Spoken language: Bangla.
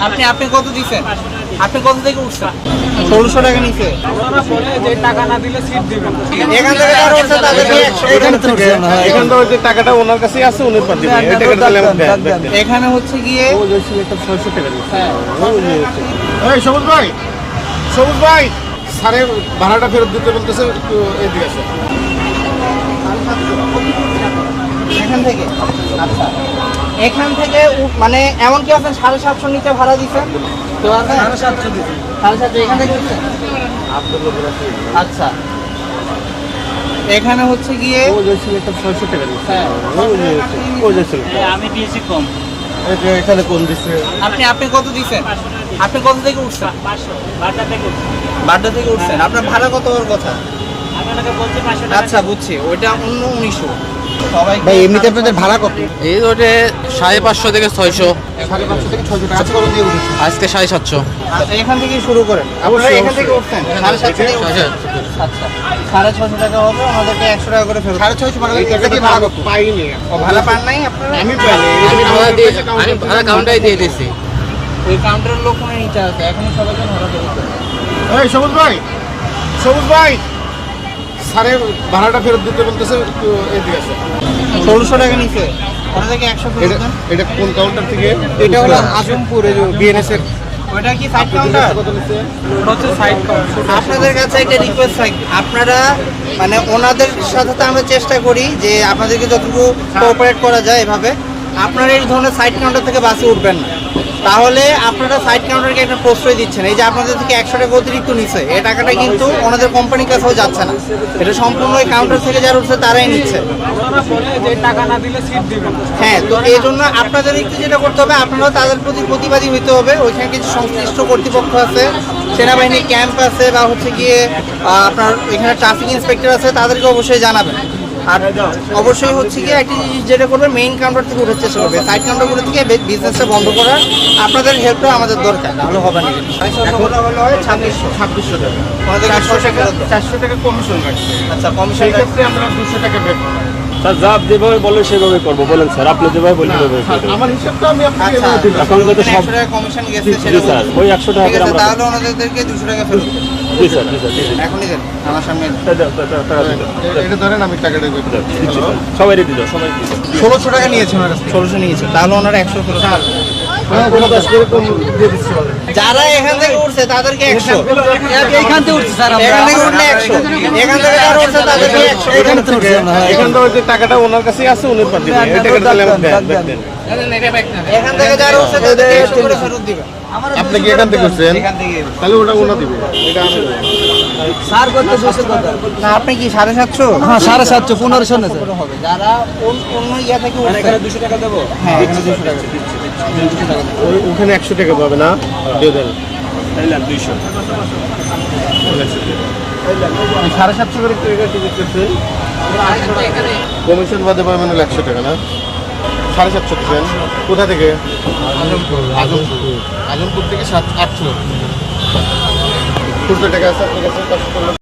আপনি আপনি কত দিচ্ছেন আপনি কত থেকে উঠছেন? ষোলোশো টাকা নিচ্ছে টাকা না দিলে সিট দিবেন এখান থেকে এখান থেকে এখান থেকে ওই যে টাকাটা ওনার কাছেই আছে উনি। এখানে হচ্ছে গিয়ে 600 টাকা হ্যাঁ, এই সবুজ ভাই সবুজ ভাই স্যারের ভাড়াটা ফেরত দিতে বলতেছে এদিকে আসো। এখান থেকে। আচ্ছা। এখান থেকে মানে এমন কি আপনি সাড়ে সাতশো নিচে ভাড়া দিচ্ছেন তো আছে? সাড়ে সাতশো সাড়ে সাতশো এখান থেকে আচ্ছা। এখানে হচ্ছে গিয়ে ও যে সিলেক্টর 600 টাকা দিচ্ছে হ্যাঁ, ও যে ও যে সিলেক্টর আমি দিয়েছি কম। এখানে কোন দিচ্ছে? আপনি আপনি কত দিচ্ছেন আপনি কত থেকে উঠছেন? বাড্ডা থেকে উঠছেন। আপনার ভাড়া কত হওয়ার কথা? আচ্ছা বুঝছি। ওইটা অন্য উনিশশো। সবাই ভাই এমনিতে আপনাদের ভাড়া কত? এই রোডে সাড়ে পাঁচশো থেকে ছয়শো। সাড়ে পাঁচশো থেকে ছয়শো টাকা। করে দিয়ে উঠেছে? আজকে সাড়ে সাতশো। আচ্ছা এখান থেকেই শুরু করেন। আপনারা এখান থেকে। উঠছেন? সাড়ে সাতশো উঠছেন? আচ্ছা সাড়ে ছশো টাকা হবে একশো টাকা করে ফেরত। সাড়ে ছয়শো টাকাটা ভাড়া কত? পাইনি। ও ভাড়া পান নাই আপনারা? আমি পাইনি। আমি ভাড়া দিয়ে আমি ভাড়া কাউন্টারে দিয়ে দিয়েছি। ওই কাউন্টারের লোক মনে নিচে এখনই সবাইকে ভাড়া ফেরত এই সবুজ ভাই! সবুজ ভাই! স্যারের ভাড়াটা ফেরত দিতে বলতেছে এদিকে ষোলোশো টাকা নিচে একশো ফেরত এটা এটা কোন কাউন্টার থেকে? এটা হলো আজমপুর বিএনএস এর। ওইটা কি সাইড কাউন্টার হচ্ছে সাইড আপনাদের কাছে একটা রিকোয়েস্ট থাকবে আপনারা মানে ওনাদের সাথে তো আমরা চেষ্টা করি যে আপনাদেরকে যতটুকু কোঅপারেট করা যায় এভাবে। আপনারা এই ধরনের সাইড কাউন্টার থেকে বাসে উঠবেন না। তাহলে আপনারা সাইড কাউন্টারকে একটা প্রশ্রয় দিচ্ছেন। এই যে আপনাদের থেকে একশো টাকা অতিরিক্ত নিচ্ছে এই টাকাটা কিন্তু ওনাদের কোম্পানির কাছেও যাচ্ছে না। এটা সম্পূর্ণ ওই কাউন্টার থেকে যারা উঠছে তারাই নিচ্ছে। হ্যাঁ তো এই জন্য আপনাদের একটু যেটা করতে হবে আপনারাও তাদের প্রতি প্রতিবাদী হইতে হবে। ওইখানে কিছু সংশ্লিষ্ট কর্তৃপক্ষ আছে সেনাবাহিনীর ক্যাম্প আছে বা হচ্ছে গিয়ে আপনার এখানে ট্রাফিক ইন্সপেক্টর আছে তাদেরকে অবশ্যই জানাবেন। আর অবশ্যই হচ্ছে গিয়ে একটা জিনিস যেটা করবে মেইন কাউন্টার থেকে উঠার চেষ্টা করবে। সাইড কাউন্টারগুলো থেকে বিজনেসটা বন্ধ করার আপনাদের হেল্পটা আমাদের দরকার নাহলে হবে না হয় ছাব্বিশশো ছাব্বিশশো টাকা। আমাদের চারশো টাকা চারশো টাকা কমিশন আচ্ছা কমিশন ক্ষেত্রে আমরা দুশো টাকা বের স্যার যা যেভাবে বলে সেভাবে করব। বলেন স্যার আপনি যেভাবে বলেন আমার হিসাবটা আমি আপনাকে আচ্ছা। এখন তো সব কমিশন গেছে স্যার ওই একশো টাকা আমরা তাহলে ওনাদেরকে দুশো টাকা ফেরত। জি স্যার জি স্যার জি এখনই দেন আমার সামনে দেন। টা- টা- টা- টাকা দিন, এ- এটা ধরেন আমি টাকাটা বের করে দিচ্ছি। স্যার। সবাই রেডি দাও সবাই ষোলোশো টাকা নিয়েছে ওনার কাছে ষোলোশো নিয়েছে তাহলে ওনারা একশো দিচ্ছি। বলেন। যারা এখান থেকে উঠছে তাদেরকে একশো। এইখান থেকে উঠছে স্যার এখান থেকে উঠলে একশো। এখান থেকে যারা উঠছে তাদেরকে একশো। এখান থেকে এখান থেকে টাকাটা ওনার কাছেই আছে উনি পাঠিয়ে টাকাটা। এখান থেকে যারা উঠছে তাদেরকে একশো করে ফেরত দিবে আপনি কি এখান থেকে করছেন তাহলে ওটা ওনা দিবে। এটা আমি স্যার করতে দুশো কথা। না আপনি কি সাড়ে সাতশো? হ্যাঁ সাড়ে সাতশো পনেরোশো না স্যার হবে। যারা অন্য অন্য ইয়া থেকে উঠছে দুশো টাকা দেবো? হ্যাঁ এখানে দুশো টাকা। ওখানে একশো টাকা পাবে না? দিয়ে দেন। দুইশো। সাড়ে সাতশো করে টাকা টিকিট করছেন কমিশন বাদে পাবেন একশো টাকা না? সাড়ে সাতশো দিচ্ছেন। কোথা থেকে? আজমপুর। আজমপুর। থেকে সাত আটশো। খুচরো টাকা আছে আপনার কাছে টাকা